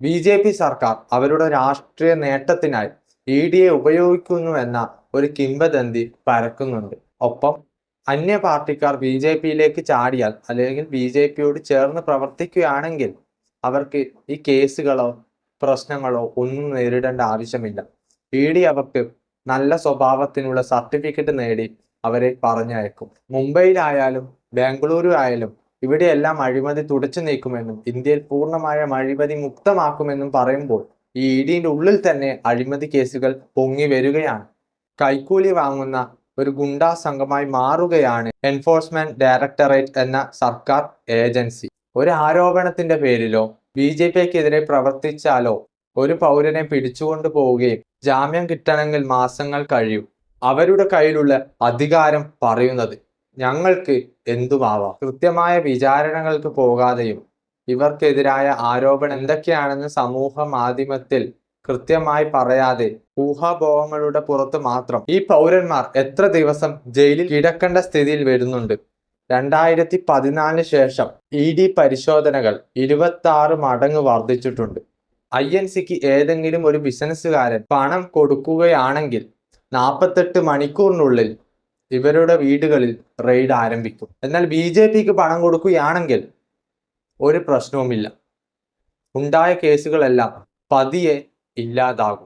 B J P സർക്കാർ അവരുടെ രാഷ്ട്രീയ നേട്ടത്തിനായി ഇ ഉപയോഗിക്കുന്നു എന്ന ഒരു കിംബദന്തി പരക്കുന്നുണ്ട്. ഒപ്പം അന്യ പാർട്ടിക്കാർ ബി ജെ പിയിലേക്ക് ചാടിയാൽ അല്ലെങ്കിൽ ബി ജെ പിയോട് ചേർന്ന് പ്രവർത്തിക്കുകയാണെങ്കിൽ അവർക്ക് ഈ കേസുകളോ പ്രശ്നങ്ങളോ ഒന്നും നേരിടേണ്ട ആവശ്യമില്ല. ഇ ഡി അവർക്ക് നല്ല സ്വഭാവത്തിനുള്ള സർട്ടിഫിക്കറ്റ് നേടി അവരെ പറഞ്ഞയക്കും. മുംബൈയിലായാലും ബാംഗ്ലൂരു ആയാലും ഇവിടെയെല്ലാം അഴിമതി തുടച്ചു നീക്കുമെന്നും ഇന്ത്യയിൽ പൂർണമായ അഴിമതി മുക്തമാക്കുമെന്നും പറയുമ്പോൾ ഈ ഇ ഡിന്റെ ഉള്ളിൽ തന്നെ അഴിമതി കേസുകൾ പൊങ്ങി വരികയാണ്. കൈക്കൂലി വാങ്ങുന്ന ഒരു ഗുണ്ടാ സംഘമായി മാറുകയാണ് എൻഫോഴ്സ്മെന്റ് ഡയറക്ടറേറ്റ് എന്ന സർക്കാർ ഏജൻസി. ഒരു ആരോപണത്തിന്റെ പേരിലോ ബി ജെ പിക്കെതിരെ പ്രവർത്തിച്ചാലോ ഒരു പൗരനെ പിടിച്ചുകൊണ്ടു പോവുകയും ജാമ്യം കിട്ടണമെങ്കിൽ മാസങ്ങൾ കഴിയും. അവരുടെ കയ്യിലുള്ള അധികാരം പറയുന്നത് ഞങ്ങൾക്ക് എന്തുമാവാം? കൃത്യമായ വിചാരണകൾക്ക് പോകാതെയും ഇവർക്കെതിരായ ആരോപണം എന്തൊക്കെയാണെന്ന് സമൂഹ മാധ്യമത്തിൽ കൃത്യമായി പറയാതെ ഊഹാഭോഹങ്ങളുടെ പുറത്ത് മാത്രം ഈ പൗരന്മാർ എത്ര ദിവസം ജയിലിൽ കിടക്കേണ്ട സ്ഥിതിയിൽ വരുന്നുണ്ട്? രണ്ടായിരത്തി പതിനാലിന് ശേഷം ഇ ഡി പരിശോധനകൾ ഇരുപത്തി ആറ് മടങ്ങ് വർദ്ധിച്ചിട്ടുണ്ട്. ഐ എൻ സിക്ക് ഏതെങ്കിലും ഒരു ബിസിനസ്സുകാരൻ പണം കൊടുക്കുകയാണെങ്കിൽ നാൽപ്പത്തെട്ട് മണിക്കൂറിനുള്ളിൽ ഇവരുടെ വീടുകളിൽ റെയ്ഡ് ആരംഭിക്കും. എന്നാൽ ബി ജെ പിക്ക് പണം കൊടുക്കുകയാണെങ്കിൽ ഒരു പ്രശ്നവുമില്ല. ഉണ്ടായ കേസുകളെല്ലാം പതിയെ ഇല്ലാതാകും.